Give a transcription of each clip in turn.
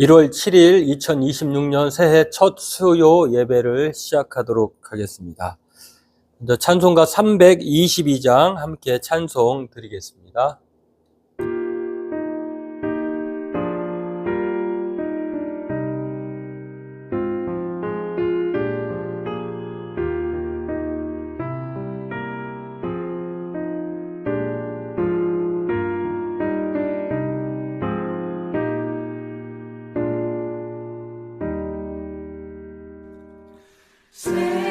1월 7일 2026년 새해 첫 수요 예배를 시작하도록 하겠습니다. 먼저 찬송가 322장 함께 찬송 드리겠습니다. 세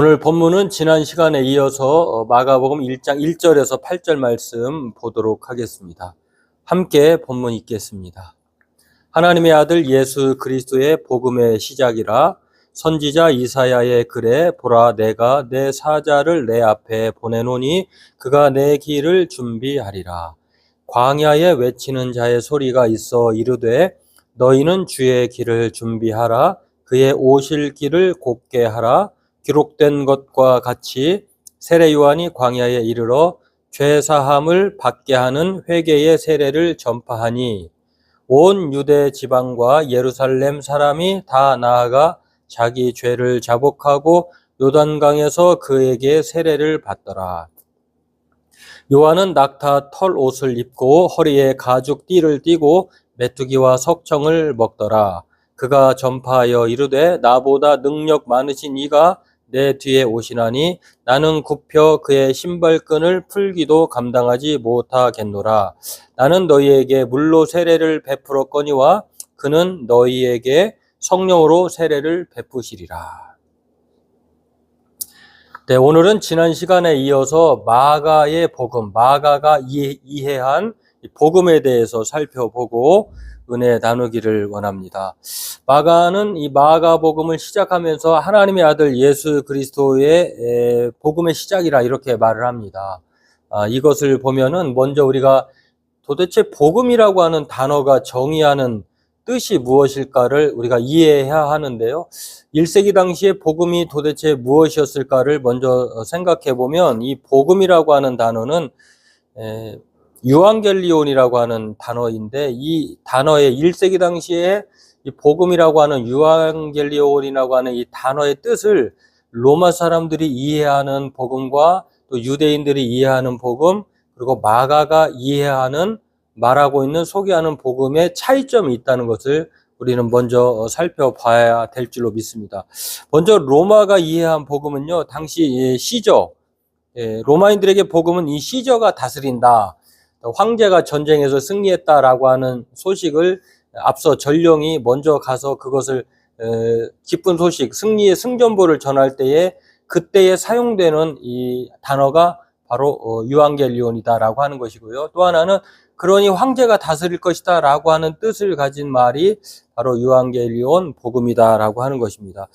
오늘 본문은 지난 시간에 이어서 어, 마가복음 1장 1절에서 8절 말씀 보도록 하겠습니다. 함께 본문 읽겠습니다. 하나님의 아들 예수 그리스도의 복음의 시작이라 선지자 이사야의 글에 보라 내가 내 사자를 내 앞에 보내노니 그가 내 길을 준비하리라. 광야에 외치는 자의 소리가 있어 이르되 너희는 주의 길을 준비하라 그의 오실 길을 곱게 하라 기록된 것과 같이 세례 요한이 광야에 이르러 죄 사함을 받게 하는 회개의 세례를 전파하니 온 유대 지방과 예루살렘 사람이 다 나아가 자기 죄를 자복하고 요단강에서 그에게 세례를 받더라. 요한은 낙타 털 옷을 입고 허리에 가죽 띠를 띠고 메뚜기와 석청을 먹더라. 그가 전파하여 이르되 나보다 능력 많으신 이가 내 뒤에 오시나니 나는 굽혀 그의 신발끈을 풀기도 감당하지 못하겠노라. 나는 너희에게 물로 세례를 베풀었거니와 그는 너희에게 성령으로 세례를 베푸시리라. 네, 오늘은 지난 시간에 이어서 마가의 복음, 마가가 이해, 이 복음에 대해서 살펴보고 은혜 나누기를 원합니다. 마가는 이 마가복음을 시작하면서 하나님의 아들 예수 그리스도의 에, 복음의 시작이라 이렇게 말을 합니다. 아, 이것을 보면은 먼저 우리가 도대체 복음이라고 하는 단어가 정의하는 뜻이 무엇일까를 우리가 이해해야 하는데요. 1세기 당시에 복음이 도대체 무엇이었을까를 먼저 생각해 보면 이 복음이라고 하는 단어는 에, 유앙겔리온이라고 하는 단어인데 이 단어의 1세기 당시에 이 복음이라고 하는 유앙겔리온이라고 하는 이 단어의 뜻을 로마 사람들이 이해하는 복음과 또 유대인들이 이해하는 복음 그리고 마가가 이해하는 말하고 있는 소개하는 복음의 차이점이 있다는 것을 우리는 먼저 살펴봐야 될 줄로 믿습니다. 먼저 로마가 이해한 복음은요, 당시 시저, 예, 로마인들에게 복음은 이 시저가 다스린다. 황제가 전쟁에서 승리했다라고 하는 소식을 앞서 전령이 먼저 가서 그것을 에, 기쁜 소식, 승리의 승전보를 전할 때에 그때에 사용되는 이 단어가 바로 어, 유앙겔리온이다라고 하는 것이고요. 또 하나는 그러니 황제가 다스릴 것이다라고 하는 뜻을 가진 말이 바로 유앙겔리온 복음이다라고 하는 것입니다.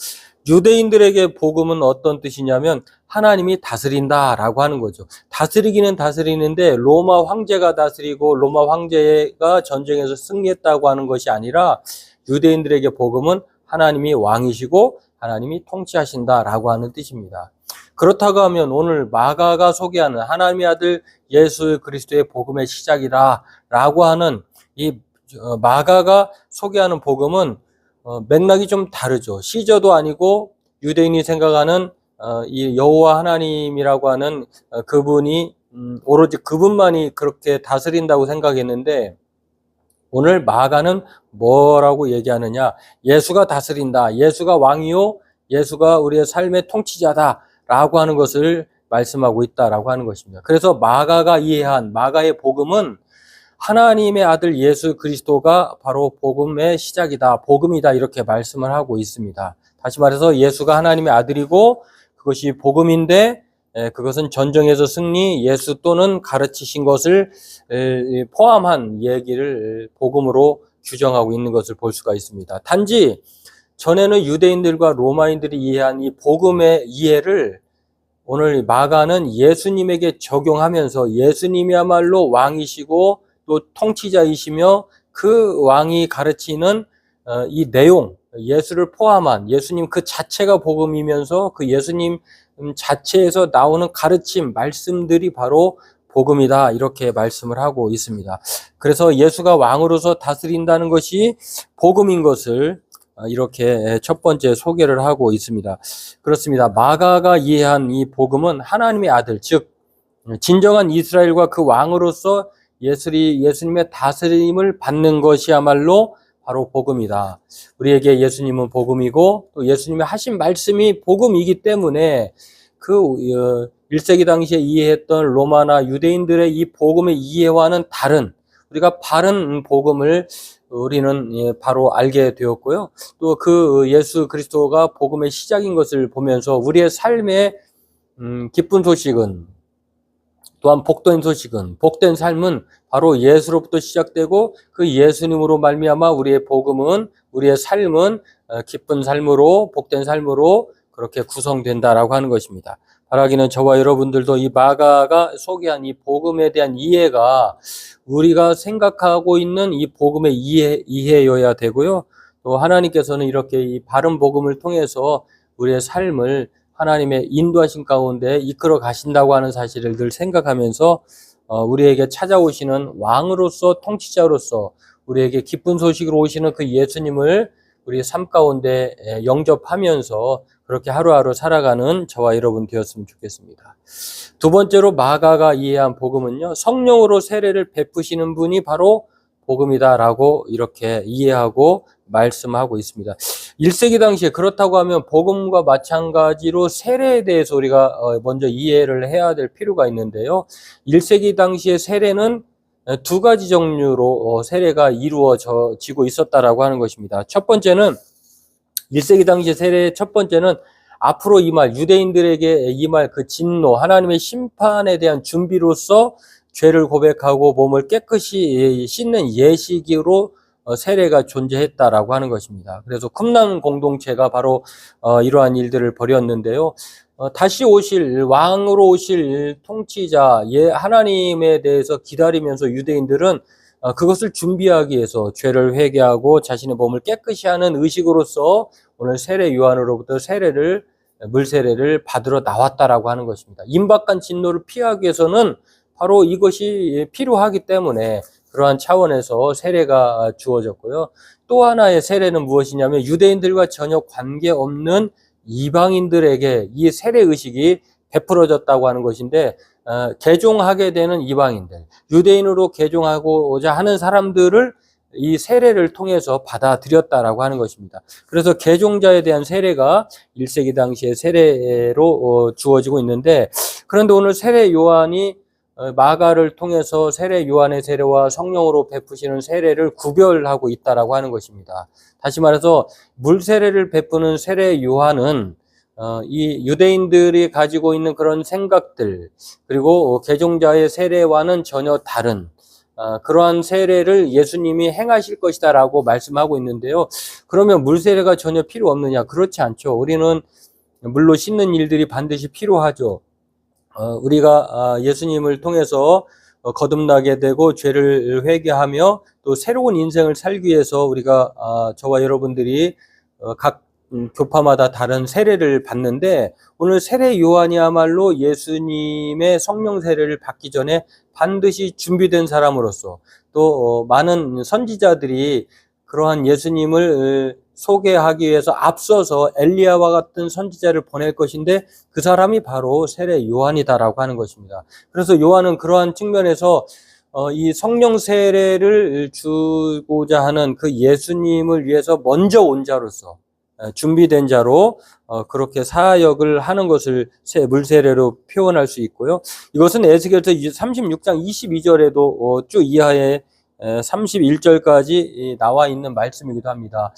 유대인들에게 복음은 어떤 뜻이냐면 하나님이 다스린다라고 하는 거죠. 다스리기는 다스리는데 로마 황제가 다스리고 로마 황제가 전쟁에서 승리했다고 하는 것이 아니라 유대인들에게 복음은 하나님이 왕이시고 하나님이 통치하신다라고 하는 뜻입니다. 그렇다고 하면 오늘 마가가 소개하는 하나님의 아들 예수 그리스도의 복음의 시작이다라고 하는 이 어, 마가가 소개하는 복음은 어, 맥락이 좀 다르죠. 시저도 아니고 유대인이 생각하는 어, 이 여호와 하나님이라고 하는 어, 그분이 음, 오로지 그분만이 그렇게 다스린다고 생각했는데 오늘 마가는 뭐라고 얘기하느냐? 예수가 다스린다. 예수가 왕이요. 예수가 우리의 삶의 통치자다라고 하는 것을 말씀하고 있다라고 하는 것입니다. 그래서 마가가 이해한 마가의 복음은 하나님의 아들 예수 그리스도가 바로 복음의 시작이다, 복음이다 이렇게 말씀을 하고 있습니다. 다시 말해서 예수가 하나님의 아들이고 그것이 복음인데 에, 그것은 전쟁에서 승리, 예수 또는 가르치신 것을 에, 포함한 얘기를 복음으로 규정하고 있는 것을 볼 수가 있습니다. 단지 전에는 유대인들과 로마인들이 이해한 이 복음의 이해를 오늘 마가는 예수님에게 적용하면서 예수님이야말로 왕이시고 또 통치자이시며 그 왕이 가르치는 어, 이 내용, 예수를 포함한 예수님 그 자체가 복음이면서 그 예수님 자체에서 나오는 가르침, 말씀들이 바로 복음이다. 이렇게 말씀을 하고 있습니다. 그래서 예수가 왕으로서 다스린다는 것이 복음인 것을 이렇게 첫 번째 소개를 하고 있습니다. 그렇습니다. 마가가 이해한 이 복음은 하나님의 아들, 즉, 진정한 이스라엘과 그 왕으로서 예수리, 예수님의 다스림을 받는 것이야말로 바로 복음이다. 우리에게 예수님은 복음이고 또 예수님이 하신 말씀이 복음이기 때문에 그 1세기 당시에 이해했던 로마나 유대인들의 이 복음의 이해와는 다른 우리가 바른 복음을 우리는 예, 바로 알게 되었고요. 또 그 예수 그리스도가 복음의 시작인 것을 보면서 우리의 삶의 음, 기쁜 소식은 또한 복된 소식은 복된 삶은 바로 예수로부터 시작되고 그 예수님으로 말미암아 우리의 복음은 우리의 삶은 어, 기쁜 삶으로 복된 삶으로 그렇게 구성된다라고 하는 것입니다. 바라기는 저와 여러분들도 이 마가가 소개한 이 복음에 대한 이해가 우리가 생각하고 있는 이 복음의 이해, 이해여야 되고요. 또 하나님께서는 이렇게 이 바른 복음을 통해서 우리의 삶을 하나님의 인도하신 가운데 이끌어 가신다고 하는 사실을 늘 생각하면서 어, 우리에게 찾아오시는 왕으로서 통치자로서 우리에게 기쁜 소식으로 오시는 그 예수님을 우리 삶 가운데 영접하면서 그렇게 하루하루 살아가는 저와 여러분 되었으면 좋겠습니다. 두 번째로 마가가 이해한 복음은요, 성령으로 세례를 베푸시는 분이 바로 복음이다라고 이렇게 이해하고 말씀하고 있습니다. 1세기 당시에 그렇다고 하면 복음과 마찬가지로 세례에 대해서 우리가 어, 먼저 이해를 해야 될 필요가 있는데요. 1세기 당시에 세례는 두 가지 종류로 어, 세례가 이루어지고 있었다라고 하는 것입니다. 첫 번째는 1세기 당시 세례의 첫 번째는 앞으로 임할 유대인들에게 임할 그 진노, 하나님의 심판에 대한 준비로서 죄를 고백하고 몸을 깨끗이 씻는 예식으로 어, 세례가 존재했다라고 하는 것입니다. 그래서 쿰난 공동체가 바로 어, 이러한 일들을 벌였는데요. 어, 다시 오실 왕으로 오실 통치자 예 하나님에 대해서 기다리면서 유대인들은 어, 그것을 준비하기 위해서 죄를 회개하고 자신의 몸을 깨끗이 하는 의식으로서 오늘 세례 요한으로부터 세례를 물 세례를 받으러 나왔다라고 하는 것입니다. 임박한 진노를 피하기 위해서는 바로 이것이 필요하기 때문에 그러한 차원에서 세례가 주어졌고요. 또 하나의 세례는 무엇이냐면 유대인들과 전혀 관계 없는 이방인들에게 이 세례 의식이 베풀어졌다고 하는 것인데 어, 개종하게 되는 이방인들, 유대인으로 개종하고자 하는 사람들을 이 세례를 통해서 받아들였다라고 하는 것입니다. 그래서 개종자에 대한 세례가 1세기 당시에 세례로 어, 주어지고 있는데 그런데 오늘 세례 요한이 어, 마가를 통해서 세례 요한의 세례와 성령으로 베푸시는 세례를 구별하고 있다라고 하는 것입니다. 다시 말해서 물 세례를 베푸는 세례 요한은 어, 이 유대인들이 가지고 있는 그런 생각들 그리고 개종자의 세례와는 전혀 다른 어, 그러한 세례를 예수님이 행하실 것이다라고 말씀하고 있는데요. 그러면 물 세례가 전혀 필요 없느냐? 그렇지 않죠. 우리는 물로 씻는 일들이 반드시 필요하죠. 어, 우리가 아, 예수님을 통해서 어, 거듭나게 되고 죄를 회개하며 또 새로운 인생을 살기 위해서 우리가 아, 저와 여러분들이 어, 각 음, 교파마다 다른 세례를 받는데 오늘 세례 요한이야말로 예수님의 성령 세례를 받기 전에 반드시 준비된 사람으로서 또 어, 많은 선지자들이 그러한 예수님을 어, 소개하기 위해서 앞서서 엘리야와 같은 선지자를 보낼 것인데 그 사람이 바로 세례 요한이다라고 하는 것입니다. 그래서 요한은 그러한 측면에서 어, 이 성령 세례를 주고자 하는 그 예수님을 위해서 먼저 온 자로서 어, 준비된 자로 어, 그렇게 사역을 하는 것을 세- 물세례로 표현할 수 있고요. 이것은 에스겔서 36장 22절에도 어, 쭉 이하에 31절까지 나와 있는 말씀이기도 합니다.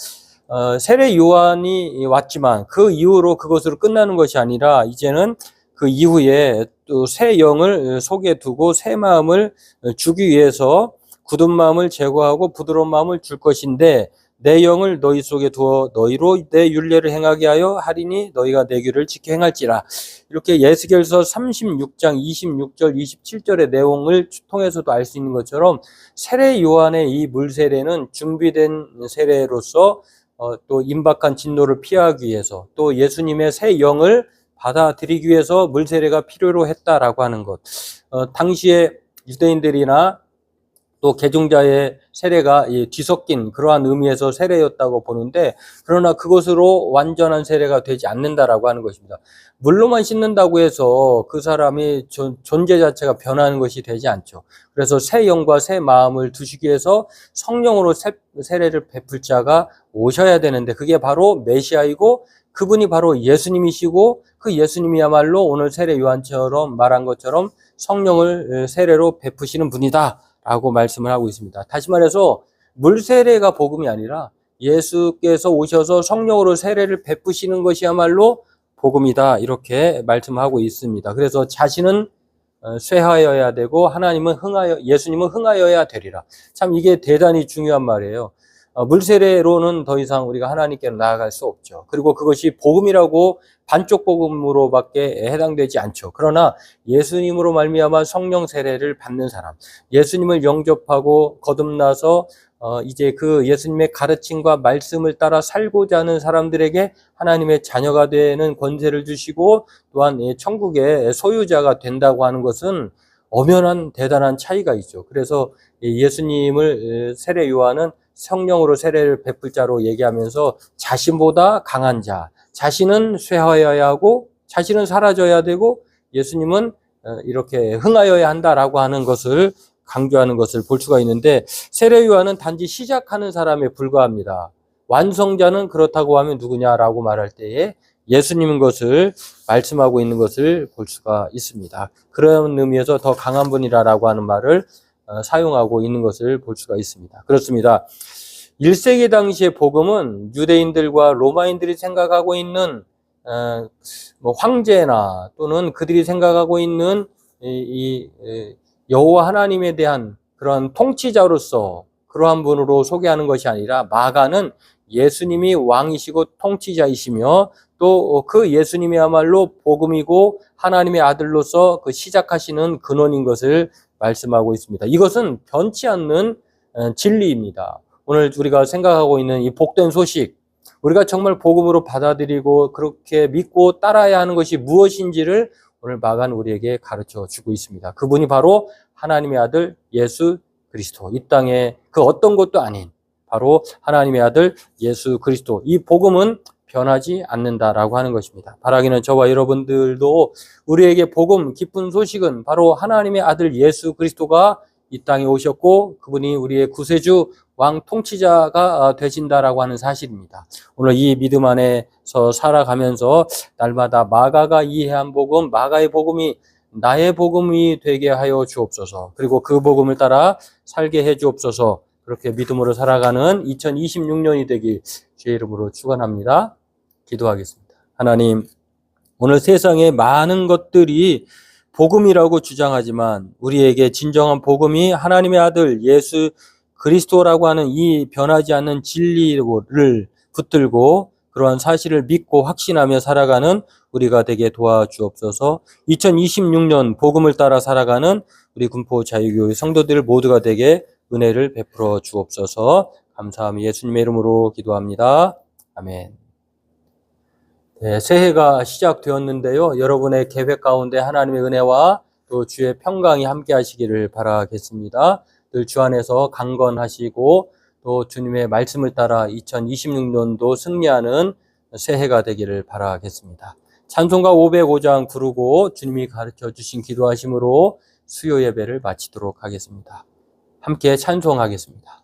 어, 세례 요한이 왔지만 그 이후로 그것으로 끝나는 것이 아니라 이제는 그 이후에 또 새 영을 속에 두고 새 마음을 주기 위해서 굳은 마음을 제거하고 부드러운 마음을 줄 것인데 내 영을 너희 속에 두어 너희로 내 윤례를 행하게 하여 하리니 너희가 내 규를 지켜 행할지라. 이렇게 예스겔서 36장 26절 27절의 내용을 통해서도 알 수 있는 것처럼 세례 요한의 이 물세례는 준비된 세례로서 어, 또 임박한 진노를 피하기 위해서 또 예수님의 새 영을 받아들이기 위해서 물세례가 필요로 했다라고 하는 것. 어, 당시에 유대인들이나 또 개종자의 세례가 이 뒤섞인 그러한 의미에서 세례였다고 보는데 그러나 그것으로 완전한 세례가 되지 않는다라고 하는 것입니다. 물로만 씻는다고 해서 그 사람이 존- 존재 자체가 변하는 것이 되지 않죠. 그래서 새 영과 새 마음을 두시기 위해서 성령으로 세- 세례를 베풀 자가 오셔야 되는데 그게 바로 메시아이고 그분이 바로 예수님이시고 그 예수님이야말로 오늘 세례 요한처럼 말한 것처럼 성령을 세례로 베푸시는 분이다. 라고 말씀을 하고 있습니다. 다시 말해서 물 세례가 복음이 아니라 예수께서 오셔서 성령으로 세례를 베푸시는 것이야말로 복음이다. 이렇게 말씀하고 있습니다. 그래서 자신은 어, 쇠하여야 되고 하나님은 흥하여 예수님은 흥하여야 되리라. 참 이게 대단히 중요한 말이에요. 어, 물세례로는 더 이상 우리가 하나님께로 나아갈 수 없죠. 그리고 그것이 복음이라고 반쪽 복음으로밖에 해당되지 않죠. 그러나 예수님으로 말미암아 성령 세례를 받는 사람, 예수님을 영접하고 거듭나서 어, 이제 그 예수님의 가르침과 말씀을 따라 살고자 하는 사람들에게 하나님의 자녀가 되는 권세를 주시고 또한 이 천국의 소유자가 된다고 하는 것은 엄연한 대단한 차이가 있죠. 그래서 이 예수님을 세례 요한은 성령으로 세례를 베풀 자로 얘기하면서 자신보다 강한 자, 자신은 쇠하여야 하고 자신은 사라져야 되고 예수님은 어, 이렇게 흥하여야 한다라고 하는 것을 강조하는 것을 볼 수가 있는데 세례 요한은 단지 시작하는 사람에 불과합니다. 완성자는 그렇다고 하면 누구냐라고 말할 때에 예수님인 것을 말씀하고 있는 것을 볼 수가 있습니다. 그런 의미에서 더 강한 분이라라고 하는 말을 어, 사용하고 있는 것을 볼 수가 있습니다. 그렇습니다. 1세기 당시의 복음은 유대인들과 로마인들이 생각하고 있는 어, 뭐 황제나 또는 그들이 생각하고 있는 여호와 하나님에 대한 그런 통치자로서 그러한 분으로 소개하는 것이 아니라 마가는 예수님이 왕이시고 통치자이시며 또 그 예수님이야말로 복음이고 하나님의 아들로서 그 시작하시는 근원인 것을 말씀하고 있습니다. 이것은 변치 않는 어, 진리입니다. 오늘 우리가 생각하고 있는 이 복된 소식, 우리가 정말 복음으로 받아들이고 그렇게 믿고 따라야 하는 것이 무엇인지를 오늘 마간 우리에게 가르쳐 주고 있습니다. 그분이 바로 하나님의 아들 예수 그리스도. 이 땅에 그 어떤 것도 아닌 바로 하나님의 아들 예수 그리스도. 이 복음은 변하지 않는다라고 하는 것입니다. 바라기는 저와 여러분들도 우리에게 복음 기쁜 소식은 바로 하나님의 아들 예수 그리스도가 이 땅에 오셨고 그분이 우리의 구세주 왕 통치자가 되신다라고 하는 사실입니다. 오늘 이 믿음 안에서 살아가면서 날마다 마가가 이해한 복음, 마가의 복음이 나의 복음이 되게 하여 주옵소서. 그리고 그 복음을 따라 살게 해 주옵소서. 그렇게 믿음으로 살아가는 2026년이 되길 주의 이름으로 축원합니다. 기도하겠습니다. 하나님, 오늘 세상에 많은 것들이 복음이라고 주장하지만 우리에게 진정한 복음이 하나님의 아들 예수 그리스도라고 하는 이 변하지 않는 진리를 붙들고 그러한 사실을 믿고 확신하며 살아가는 우리가 되게 도와주옵소서. 2026년 복음을 따라 살아가는 우리 군포 자유교회 성도들 모두가 되게 은혜를 베풀어 주옵소서. 감사함이 예수님의 이름으로 기도합니다. 아멘. 네, 새해가 시작되었는데요. 여러분의 계획 가운데 하나님의 은혜와 또 주의 평강이 함께 하시기를 바라겠습니다. 늘 주 안에서 강건하시고 또 주님의 말씀을 따라 2026년도 승리하는 새해가 되기를 바라겠습니다. 찬송가 505장 부르고 주님이 가르쳐 주신 기도하심으로 수요 예배를 마치도록 하겠습니다. 함께 찬송하겠습니다.